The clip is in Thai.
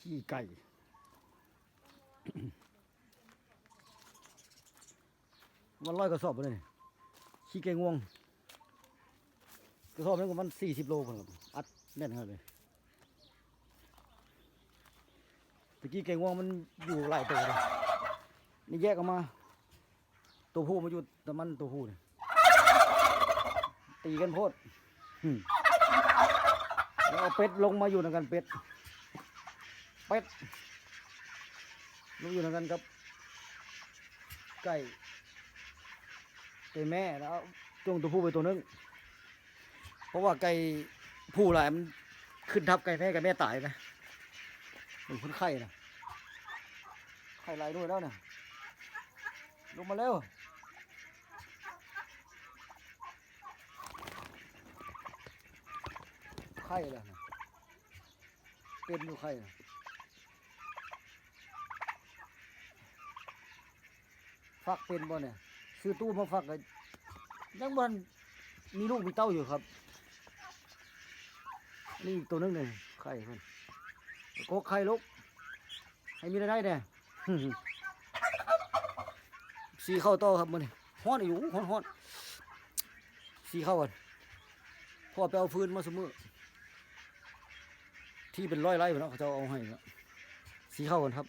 ขี้ไก่มันร้อยกระสอบเลยขี้ไก่งวง กระสอบนึงก็มันสี่สิบโลคนครับอัดแน่นเลยตะกี้ไก่งวงมันอยู่หลายตัวเลยนี่แยกออกมา ตัวผู้มาอยู่แต่มันตัวผู้เนี่ยตีกันโพดแล้วเอาเป็ดลงมาอยู่ในกันเป็ด เป็ดลงอยู่ในกันกับ ไก่ไก่แม่แล้วจ้วงตัวผู้ไปตัวนึง เพราะว่าไก่ผู้หลายมันขึ้นทับไก่แม่ไก่แม่ตายนะหนึ่งคนไข่นะไข่ลายด้วยแล้วนะลงมาเร็วไข่แล้วนะเป็นอยู่ไข่นะ ฟักเป็นบ่เนี่ยซื้อตู้มาฟักเลยยังมันมีลูกมีเต้าอยู่ครับ นี่อีกตัวนึงเนี่ยไข่มันโกไข่ลูกให้มีรายได้เนี่ยสีเข้าโตอครับมันฮ้อนอยู่ฮ้อนฮ้อนสีเข้ากันพ่อไปเอาฟืนมาสมือที่เป็นร้อยไร่เนาะเขาจะเอาให้สีเข้ากันครับ